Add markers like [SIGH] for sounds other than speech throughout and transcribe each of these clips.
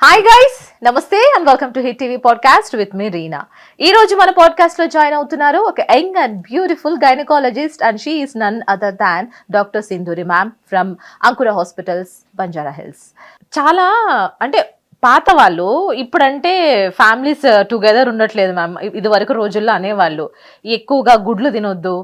Hi guys namaste and welcome to Hit TV podcast with me Reena ఈ రోజు మన పాడ్కాస్ట్లో జాయిన్ అవుతున్నారు ఒక young and beautiful gynaecologist and she is none other than doctor Sindhuri ma'am from Ankura hospitals Banjara Hills చాలా అంటే పాత వాళ్ళు ఇప్పుడంటే ఫ్యామిలీస్ టుగెదర్ uh, ఉండట్లేదు మ్యామ్ ఇది వరకు రోజుల్లో అనేవాళ్ళు. ఎక్కువగా గుడ్లు తినొద్దు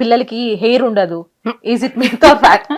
పిల్లలకి హెయిర్ ఉండదు. ఈజ్ ఇట్ ఫ్యాక్ట్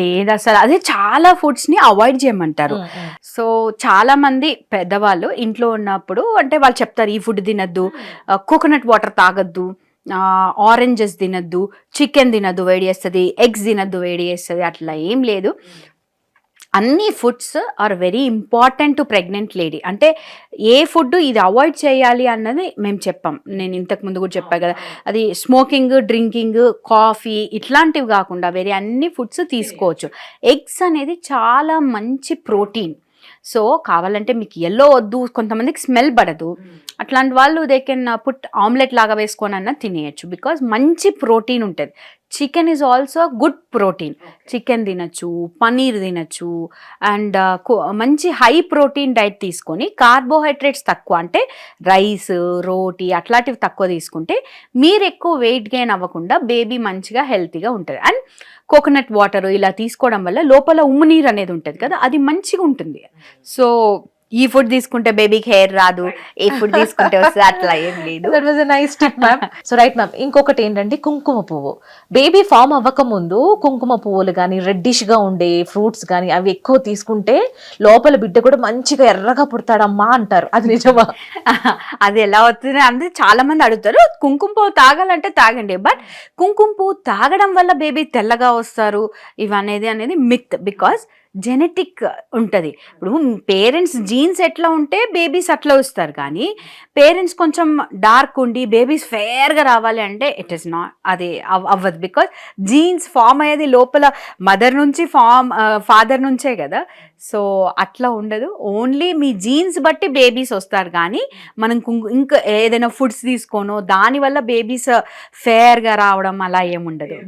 లేదు అసలు. అదే చాలా ఫుడ్స్ని అవాయిడ్ చేయమంటారు. సో చాలా మంది పెద్దవాళ్ళు ఇంట్లో ఉన్నప్పుడు అంటే వాళ్ళు చెప్తారు ఈ ఫుడ్ తినద్దు. కోకోనట్ వాటర్ తాగద్దు. ఆరెంజెస్ తినద్దు. చికెన్ తినద్దు వేడి చేస్తుంది. ఎగ్స్ తినద్దు వేడి చేస్తుంది. అట్లా ఏం లేదు. అన్ని foods are very important to pregnant lady. అంటే ఏ ఫుడ్ ఇది అవాయిడ్ చేయాలి అన్నది మేము చెప్పాం. నేను ఇంతకు ముందు కూడా చెప్పా కదా. అది స్మోకింగ్ డ్రింకింగ్ కాఫీ ఇట్లాంటివి కాకుండా వేరే అన్ని ఫుడ్స్ తీసుకోవచ్చు. ఎగ్స్ అనేది చాలా మంచి ప్రోటీన్. సో కావాలంటే మీకు ఎల్లో వద్దు కొంతమందికి స్మెల్ పడదు. అట్లాంటి వాళ్ళు దే కెన్ పుట్ ఆమ్లెట్ లాగా వేసుకొని అన్న తినేయచ్చు. బికాజ్ మంచి ప్రోటీన్ ఉంటుంది. Chicken is also good protein chicken తినచ్చు పనీర్ తినచ్చు అండ్ మంచి హై ప్రోటీన్ డైట్ తీసుకొని కార్బోహైడ్రేట్స్ తక్కువ అంటే రైస్ రోటీ అట్లాంటివి తక్కువ తీసుకుంటే మీరు ఎక్కువ వెయిట్ గెయిన్ అవ్వకుండా బేబీ మంచిగా హెల్తీగా ఉంటుంది. అండ్ కోకోనట్ వాటర్ ఇలా తీసుకోవడం వల్ల లోపల ఉమ్ము నీరు అనేది ఉంటుంది కదా అది మంచిగా ఉంటుంది. సో ఈ ఫుడ్ తీసుకుంటే బేబీకి హెయిర్ రాదు ఏ ఫుడ్ [LAUGHS] తీసుకుంటే వస్తుంది అట్లా ఏం లేదు. That was nice tip ma'am so right ma'am ఇంకొకటి ఏంటంటే కుంకుమ పువ్వు. బేబీ ఫామ్ అవ్వక ముందు కుంకుమ పువ్వులు కానీ రెడ్డిష్గా ఉండే ఫ్రూట్స్ కానీ అవి ఎక్కువ తీసుకుంటే లోపల బిడ్డ కూడా మంచిగా ఎర్రగా పుడతాడమ్మా అంటారు. అది నిజమా? [LAUGHS] అది ఎలా అవుతుంది అంటే చాలా మంది అడుగుతారు కుంకుమ పువ్వు తాగాలంటే తాగండి. బట్ కుంకుమ పువ్వు తాగడం వల్ల బేబీ తెల్లగా వస్తారు ఇవనేది అనేది మిత్ బికాస్ జెనెటిక్ ఉంటుంది. ఇప్పుడు పేరెంట్స్ జీన్స్ ఎట్లా ఉంటే బేబీస్ అట్లా వస్తారు. కానీ పేరెంట్స్ కొంచెం డార్క్ ఉండి బేబీస్ ఫేర్గా రావాలి అంటే ఇట్ ఈస్ నాట్ అది అవ్- అవ్వదు. బికాస్ జీన్స్ ఫామ్ అయ్యేది లోపల మదర్ నుంచి ఫామ్ ఫాదర్ నుంచే కదా. సో అట్లా ఉండదు. ఓన్లీ మీ జీన్స్ బట్టి బేబీస్ వస్తారు. కానీ మనం ఇంకా ఏదైనా ఫుడ్స్ తీసుకోనో దానివల్ల బేబీస్ ఫేర్గా రావడం అలా ఏముండదు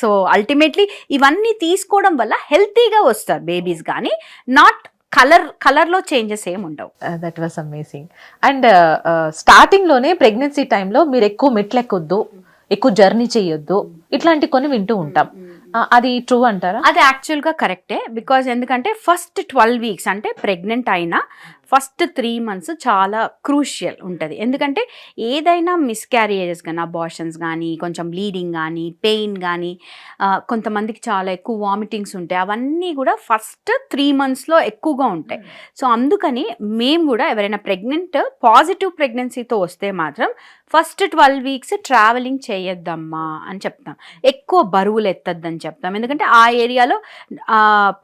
సో అల్టిమేట్లీ ఇవన్నీ తీసుకోవడం వల్ల హెల్తీగా వస్తారు బేబీస్ కానీ నాట్ కలర్ కలర్లో చేంజెస్ ఏమి ఉండవు. That was amazing and starting uh, లోనే ప్రెగ్నెన్సీ టైంలో మీరు ఎక్కువ మెట్లు ఎక్కొద్దు ఎక్కువ జర్నీ చేయొద్దు ఇట్లాంటి కొన్ని వింటూ ఉంటాం. ఆ, అది ట్రూ అంటారా? అది యాక్చువల్గా కరెక్టే బికాజ్ ఎందుకంటే ఫస్ట్ ట్వెల్వ్ వీక్స్ అంటే ప్రెగ్నెంట్ అయినా ఫస్ట్ త్రీ మంత్స్ చాలా క్రూషియల్ ఉంటుంది. ఎందుకంటే ఏదైనా మిస్క్యారియేజెస్ కానీ అబార్షన్స్ కానీ కొంచెం బ్లీడింగ్ కానీ పెయిన్ కానీ కొంతమందికి చాలా ఎక్కువ వామిటింగ్స్ ఉంటాయి. అవన్నీ కూడా ఫస్ట్ త్రీ మంత్స్లో ఎక్కువగా ఉంటాయి. సో అందుకని మేము కూడా ఎవరైనా ప్రెగ్నెంట్ పాజిటివ్ ప్రెగ్నెన్సీతో వస్తే మాత్రం ఫస్ట్ ట్వెల్వ్ వీక్స్ ట్రావెలింగ్ చేయొద్దమ్మా అని చెప్తాం. ఎక్కువ బరువులు ఎత్తద్దని చెప్తాం. ఎందుకంటే ఆ ఏరియాలో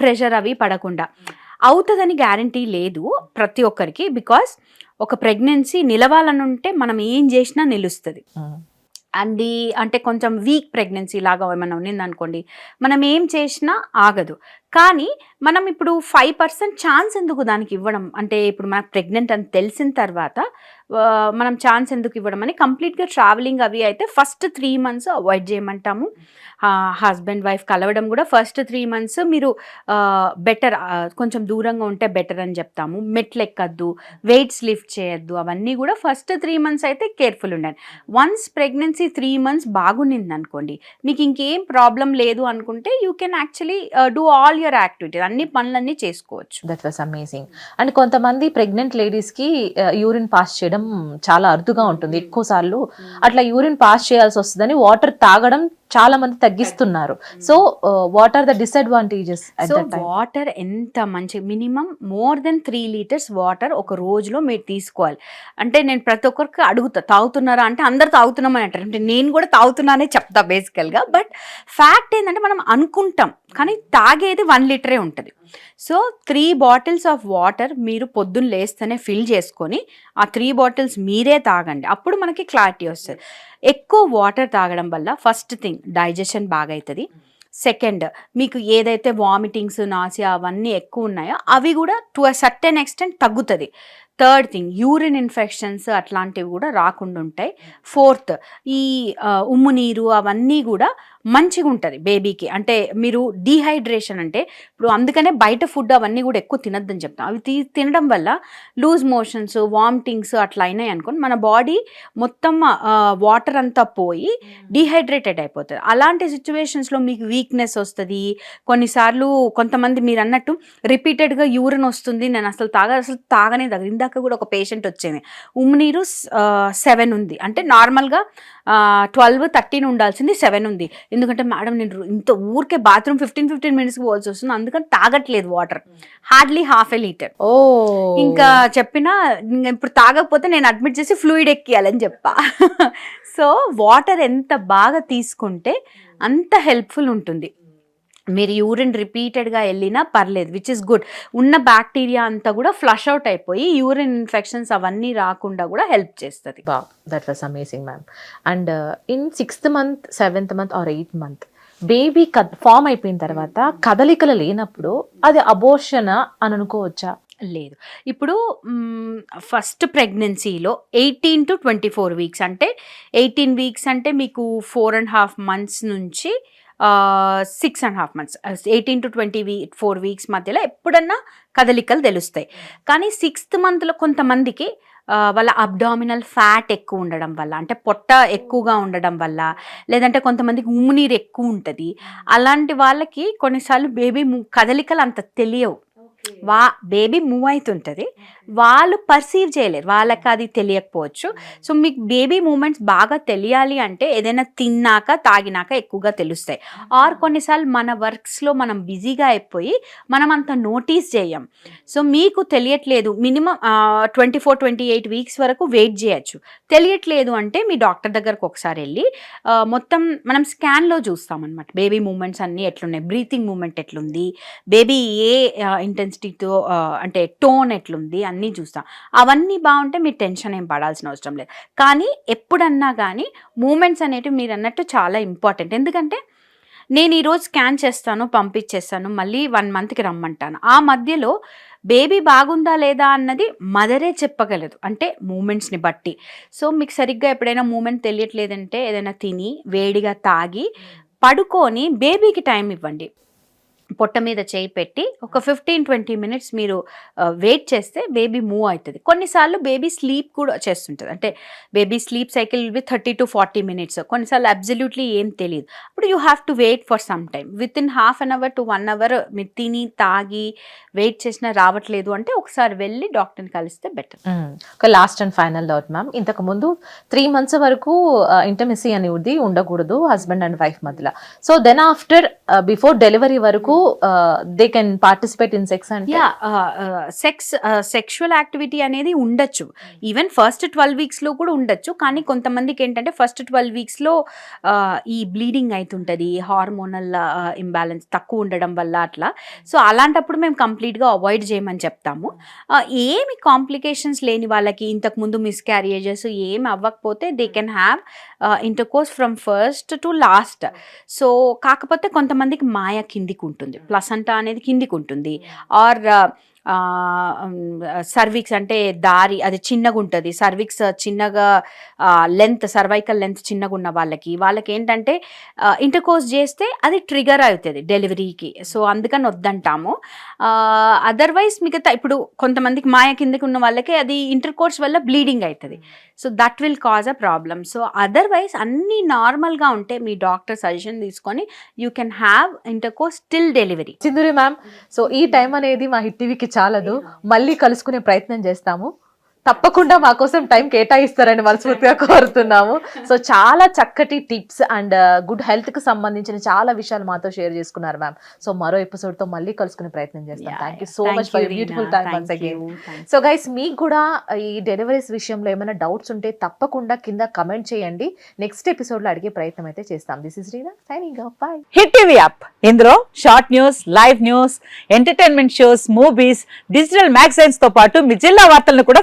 ప్రెషర్ అవి పడకుండా. అవుతుందని గ్యారంటీ లేదు ప్రతి ఒక్కరికి బికాస్ ఒక ప్రెగ్నెన్సీ నిలవాలని ఉంటే మనం ఏం చేసినా నిలుస్తుంది. అది అంటే కొంచెం వీక్ ప్రెగ్నెన్సీ లాగా ఏమైనా ఉన్నింది అనుకోండి మనం ఏం చేసినా ఆగదు. కానీ మనం ఇప్పుడు ఫైవ్ పర్సెంట్ ఛాన్స్ ఎందుకు దానికి ఇవ్వడం? అంటే ఇప్పుడు మనకు ప్రెగ్నెంట్ అని తెలిసిన తర్వాత మనం ఛాన్స్ ఎందుకు ఇవ్వడం అని కంప్లీట్గా ట్రావెలింగ్ అవి అయితే ఫస్ట్ త్రీ మంత్స్ అవాయిడ్ చేయమంటాము. హస్బెండ్ వైఫ్ కలవడం కూడా ఫస్ట్ త్రీ మంత్స్ మీరు బెటర్ కొంచెం దూరంగా ఉంటే బెటర్ అని చెప్తాము. మెట్లు ఎక్కద్దు వెయిట్స్ లిఫ్ట్ చేయొద్దు అవన్నీ కూడా ఫస్ట్ త్రీ మంత్స్ అయితే కేర్ఫుల్ ఉండండి వన్స్ ప్రెగ్నెన్సీ త్రీ మంత్స్ బాగుండింది అనుకోండి మీకు ఇంకేం ప్రాబ్లం లేదు అనుకుంటే you can actually do all your activities అన్ని పనులన్నీ చేసుకోవచ్చు. దట్ వాస్ అమేజింగ్ అండ్ కొంతమంది ప్రెగ్నెంట్ లేడీస్కి యూరిన్ పాస్ చేయడం చాలా అరుదుగా ఉంటుంది. ఎక్కువ సార్లు అట్లా యూరిన్ పాస్ చేయాల్సి వస్తుందని వాటర్ తాగడం చాలా మంది తగ్గిస్తున్నారు. So what are the disadvantages so water ఎంత మంచి minimum more then three litres water ఒక రోజులో మీరు తీసుకోవాలి. అంటే నేను ప్రతి ఒక్కరికి అడుగుతా తాగుతున్నారా? అంటే అందరు తాగుతున్నామని అంటారు. అంటే నేను కూడా తాగుతున్నానే చెప్తా బేసికల్గా బట్ ఫ్యాక్ట్ ఏంటంటే మనం అనుకుంటాం కానీ తాగేది వన్ లీటరే ఉంటుంది. So three bottles of water మీరు పొద్దున్న లేస్తేనే ఫిల్ చేసుకొని ఆ త్రీ బాటిల్స్ మీరే తాగండి. అప్పుడు మనకి క్లారిటీ వస్తుంది. ఎక్కువ వాటర్ తాగడం వల్ల ఫస్ట్ థింగ్ డైజెషన్ బాగా అవుతుంది సెకండ్ మీకు ఏదైతే వామిటింగ్స్ నాసియా అవన్నీ ఎక్కువ ఉన్నాయో అవి కూడా టు అ సర్టెన్ ఎక్స్టెంట్ తగ్గుతుంది. థర్డ్ థింగ్ యూరిన్ ఇన్ఫెక్షన్స్ అట్లాంటివి కూడా రాకుండా ఉంటాయి. ఫోర్త్ ఈ ఉమ్ము నీరు అవన్నీ కూడా మంచిగా ఉంటుంది బేబీకి. అంటే మీరు డీహైడ్రేషన్ అంటే ఇప్పుడు అందుకనే బయట ఫుడ్ అవన్నీ కూడా ఎక్కువ తినద్దని చెప్తాం. అవి తీ తినడం వల్ల లూజ్ మోషన్స్ వామిటింగ్స్ అట్లా అయినాయి అనుకోండి మన బాడీ మొత్తం వాటర్ అంతా పోయి డీహైడ్రేటెడ్ అయిపోతుంది. అలాంటి సిచ్యువేషన్స్లో మీకు వీక్నెస్ వస్తుంది. కొన్నిసార్లు కొంతమంది మీరు అన్నట్టు రిపీటెడ్గా యూరిన్ వస్తుంది నేను అసలు తాగ అసలు తాగనే తాగ ఇందాక కూడా ఒక పేషెంట్ వచ్చింది. ఉమ్మునీరు సెవెన్ ఉంది. అంటే నార్మల్గా ట్వెల్వ్ థర్టీన్ ఉండాల్సింది సెవెన్ ఉంది. ఎందుకంటే మేడం నేను ఇంత ఊరికే బాత్రూమ్ ఫిఫ్టీన్ ఫిఫ్టీన్ మినిట్స్కి పోవాల్సి వస్తుంది. అందుకని తాగట్లేదు water. Hardly half a litre. Oh. ఇంకా చెప్పినా ఇప్పుడు తాగకపోతే నేను అడ్మిట్ చేసి ఫ్లూయిడ్ ఎక్కియాలని చెప్పా. [LAUGHS] సో వాటర్ ఎంత బాగా తీసుకుంటే అంత హెల్ప్ఫుల్ ఉంటుంది. మీరు యూరిన్ రిపీటెడ్గా వెళ్ళినా పర్లేదు విచ్ ఇస్ గుడ్ ఉన్న బ్యాక్టీరియా అంతా కూడా ఫ్లష్ అవుట్ అయిపోయి యూరిన్ ఇన్ఫెక్షన్స్ అవన్నీ రాకుండా కూడా హెల్ప్ చేస్తుంది. That was amazing ma'am and in sixth month seventh month or eighth month baby form అయిపోయిన తర్వాత కదలికలు లేనప్పుడు అది అబోషన్ అని అనుకోవచ్చా? లేదు. ఇప్పుడు ఫస్ట్ ప్రెగ్నెన్సీలో eighteen to twenty four weeks అంటే ఎయిటీన్ వీక్స్ అంటే మీకు ఫోర్ అండ్ హాఫ్ మంత్స్ నుంచి six and half months eighteen to twenty we four weeks మధ్యలో ఎప్పుడన్నా కదలికలు తెలుస్తాయి. కానీ సిక్స్త్ మంత్లో కొంతమందికి వాళ్ళ అబ్డామినల్ ఫ్యాట్ ఎక్కువ ఉండడం వల్ల అంటే పొట్ట ఎక్కువగా ఉండడం వల్ల లేదంటే కొంతమందికి ఉమ్మునీరు ఎక్కువ ఉంటుంది. అలాంటి వాళ్ళకి కొన్నిసార్లు బేబీ కదలికలు అంత తెలియవు. వా బేబీ మూవ్ అవుతుంటుంది వాళ్ళు పర్సీవ్ చేయలేరు. వాళ్ళకి అది తెలియకపోవచ్చు. సో మీకు బేబీ మూమెంట్స్ బాగా తెలియాలి అంటే ఏదైనా తిన్నాక తాగినాక ఎక్కువగా తెలుస్తాయి. ఆర్ కొన్నిసార్లు మన వర్క్స్లో మనం బిజీగా అయిపోయి మనం అంత నోటీస్ చేయం. సో మీకు తెలియట్లేదు. Minimum twenty four twenty eight weeks వరకు వెయిట్ చేయొచ్చు. తెలియట్లేదు అంటే మీ డాక్టర్ దగ్గరకు ఒకసారి వెళ్ళి మొత్తం మనం స్కాన్లో చూస్తాం అనమాట బేబీ మూమెంట్స్ అన్నీ ఎట్లున్నాయి? బ్రీతింగ్ మూమెంట్ ఎట్లుంది? బేబీ ఏ ఇంటెన్సిటీతో అంటే టోన్ ఎట్లుంది అన్నీ చూస్తాం. అవన్నీ బాగుంటే మీరు టెన్షన్ ఏం పడాల్సిన అవసరం లేదు. కానీ ఎప్పుడన్నా కానీ మూమెంట్స్ అనేటివి మీరు అన్నట్టు చాలా ఇంపార్టెంట్. ఎందుకంటే నేను ఈరోజు స్కాన్ చేస్తాను పంపించేస్తాను మళ్ళీ వన్ మంత్కి రమ్మంటాను. ఆ మధ్యలో బేబీ బాగుందా లేదా అన్నది మదరే చెప్పగలదు. అంటే మూమెంట్స్ని బట్టి. సో మీకు సరిగ్గా ఎప్పుడైనా మూమెంట్ తెలియట్లేదంటే ఏదైనా తిని వేడిగా తాగి పడుకొని బేబీకి టైం ఇవ్వండి. పొట్ట మీద చేయి పెట్టి ఒక ఫిఫ్టీన్ ట్వంటీ మినిట్స్ మీరు వెయిట్ చేస్తే బేబీ మూవ్ అవుతుంది. కొన్నిసార్లు బేబీ స్లీప్ కూడా చేస్తుంటుంది. అంటే baby sleep cycle be thirty to forty minutes కొన్నిసార్లు అబ్జల్యూట్లీ ఏం తెలియదు అప్పుడు you have to wait for some time within half an hour to one hour మీరు తిని తాగి వెయిట్ చేసినా రావట్లేదు అంటే ఒకసారి వెళ్ళి డాక్టర్ని కలిస్తే బెటర్ ఒక last and final doubt ma'am ఇంతకు ముందు త్రీ మంత్స్ వరకు ఇంటర్మెసీ అనేది ఉండకూడదు హస్బెండ్ అండ్ వైఫ్ మధ్యలో. So then after before delivery వరకు they can participate in sex and yeah sex sexual activity అనేది ఉండొచ్చు. ఈవెన్ ఫస్ట్ ట్వెల్వ్ వీక్స్లో కూడా ఉండొచ్చు. కానీ కొంతమందికి ఏంటంటే ఫస్ట్ ట్వెల్వ్ వీక్స్లో ఈ బ్లీడింగ్ అవుతుంటుంది హార్మోనల్ ఇంబ్యాలెన్స్ తక్కువ ఉండడం వల్ల అట్లా. సో అలాంటప్పుడు మేము కంప్లీట్గా అవాయిడ్ చేయమని చెప్తాము. Uh, ఏమి కాంప్లికేషన్స్ లేని వాళ్ళకి ఇంతకుముందు మిస్క్యారియేజెస్ ఏమి అవ్వకపోతే they can have intercourse from first to last so కాకపోతే కొంతమందికి మాయ కిందికి ఉంటుంది. ప్లస్ అంట అనేది కిందికి ఉంటుంది. ఆర్ సర్విక్స్ అంటే దారి అది చిన్నగా ఉంటుంది సర్విక్స్ చిన్నగా లెంత్ సర్వైకల్ లెంత్ చిన్నగా ఉన్న వాళ్ళకి. వాళ్ళకి ఏంటంటే ఇంటర్కోర్స్ చేస్తే అది ట్రిగర్ అవుతుంది డెలివరీకి సో అందుకని వద్దంటాము. అదర్వైజ్ మిగతా ఇప్పుడు కొంతమందికి మాయ కిందకి ఉన్న వాళ్ళకి అది ఇంటర్కోర్స్ వల్ల బ్లీడింగ్ అవుతుంది so that will cause a problem so otherwise అన్నీ నార్మల్గా ఉంటే మీ డాక్టర్ సజెషన్ తీసుకొని you can have intercourse till delivery Sindhuri ma'am so ఈ టైం అనేది మా హిట్ టీవీకి చాలదు. మళ్ళీ కలుసుకునే ప్రయత్నం చేస్తాము. తప్పకుండా మా కోసం టైం కేటాయిస్తారని మనస్ఫూర్తిగా కోరుతున్నాము. సో చాలా చక్కటి టిప్స్ అండ్ గుడ్ హెల్త్కి సంబంధించిన చాలా విషయాలు మాతో షేర్ చేసుకున్నారు మ్యామ్. సో మరో ఎపిసోడ్తో మళ్ళీ కలుసుకునే ప్రయత్నం చేస్తాం. Thank you so much for beautiful time once again so guys మీకు కూడా ఈ డెలివరీస్ విషయంలో ఏమైనా డౌట్స్ ఉంటే తప్పకుండా కింద కమెంట్ చేయండి. నెక్స్ట్ ఎపిసోడ్లో అడిగే ప్రయత్నం అయితే చేస్తాం. This is Reena signing bye Hit TV app ఇందులో short news live news entertainment shows movies digital మ్యాగజైన్స్తో పాటు మీ జిల్లా వార్తలను కూడా